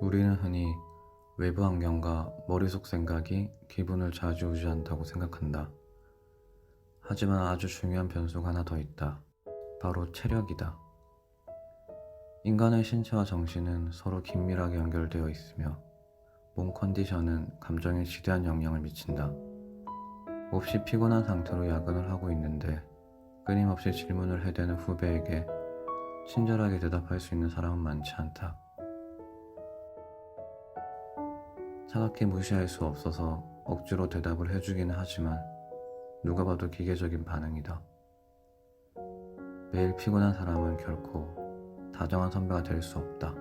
우리는 흔히 외부 환경과 머릿속 생각이 기분을 좌지우지한다고 생각한다. 하지만 아주 중요한 변수가 하나 더 있다. 바로 체력이다. 인간의 신체와 정신은 서로 긴밀하게 연결되어 있으며 몸 컨디션은 감정에 지대한 영향을 미친다. 몹시 피곤한 상태로 야근을 하고 있는데 끊임없이 질문을 해대는 후배에게 친절하게 대답할 수 있는 사람은 많지 않다. 차갑게 무시할 수 없어서 억지로 대답을 해주기는 하지만 누가 봐도 기계적인 반응이다. 매일 피곤한 사람은 결코 다정한 선배가 될 수 없다.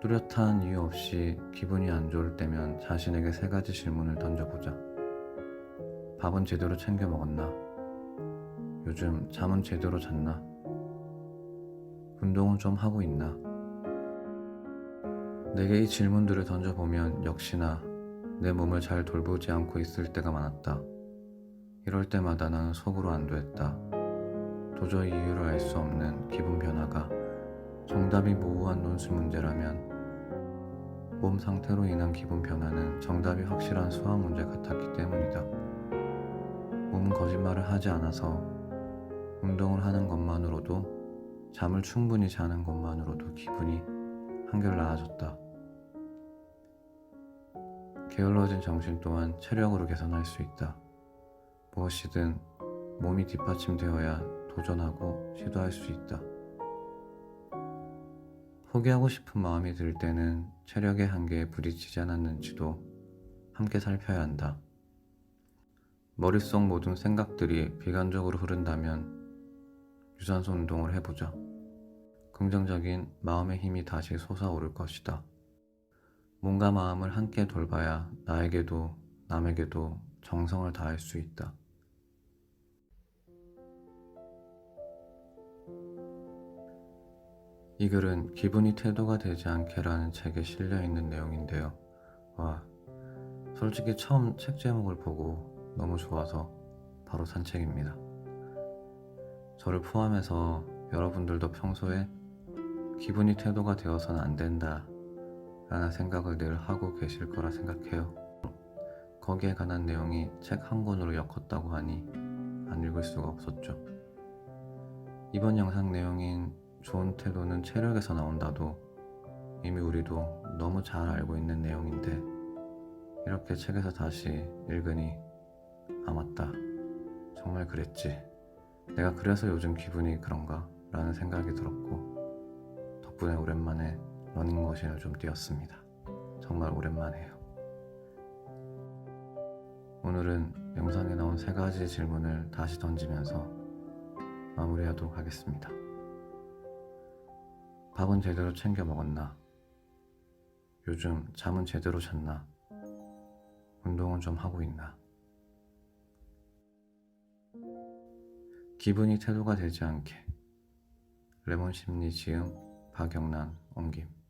뚜렷한 이유 없이 기분이 안 좋을 때면 자신에게 세 가지 질문을 던져보자. 밥은 제대로 챙겨 먹었나? 요즘 잠은 제대로 잤나? 운동은 좀 하고 있나? 내게 이 질문들을 던져보면 역시나 내 몸을 잘 돌보지 않고 있을 때가 많았다. 이럴 때마다 나는 속으로 안도했다. 도저히 이유를 알 수 없는 기분 변화가 정답이 모호한 논술 문제라면 몸 상태로 인한 기분 변화는 정답이 확실한 수학 문제 같았기 때문이다. 몸은 거짓말을 하지 않아서 운동을 하는 것만으로도 잠을 충분히 자는 것만으로도 기분이 한결 나아졌다. 게을러진 정신 또한 체력으로 개선할 수 있다. 무엇이든 몸이 뒷받침되어야 도전하고 시도할 수 있다. 포기하고 싶은 마음이 들 때는 체력의 한계에 부딪히지 않았는지도 함께 살펴야 한다. 머릿속 모든 생각들이 비관적으로 흐른다면 유산소 운동을 해보자. 긍정적인 마음의 힘이 다시 솟아오를 것이다. 몸과 마음을 함께 돌봐야 나에게도 남에게도 정성을 다할 수 있다. 이 글은 기분이 태도가 되지 않게라는 책에 실려 있는 내용인데요. 와, 솔직히 처음 책 제목을 보고 너무 좋아서 바로 산 책입니다. 저를 포함해서 여러분들도 평소에 기분이 태도가 되어서는 안 된다 라는 생각을 늘 하고 계실 거라 생각해요. 거기에 관한 내용이 책 한 권으로 엮었다고 하니 안 읽을 수가 없었죠. 이번 영상 내용인 좋은 태도는 체력에서 나온다도 이미 우리도 너무 잘 알고 있는 내용인데 이렇게 책에서 다시 읽으니 아 맞다 정말 그랬지 내가 그래서 요즘 기분이 그런가 라는 생각이 들었고 덕분에 오랜만에 러닝머신을 좀 뛰었습니다 정말 오랜만에요 오늘은 영상에 나온 세 가지 질문을 다시 던지면서 마무리하도록 하겠습니다 밥은 제대로 챙겨 먹었나? 요즘 잠은 제대로 잤나? 운동은 좀 하고 있나? 기분이 태도가 되지 않게 레몬 심리 지음 박영란 옮김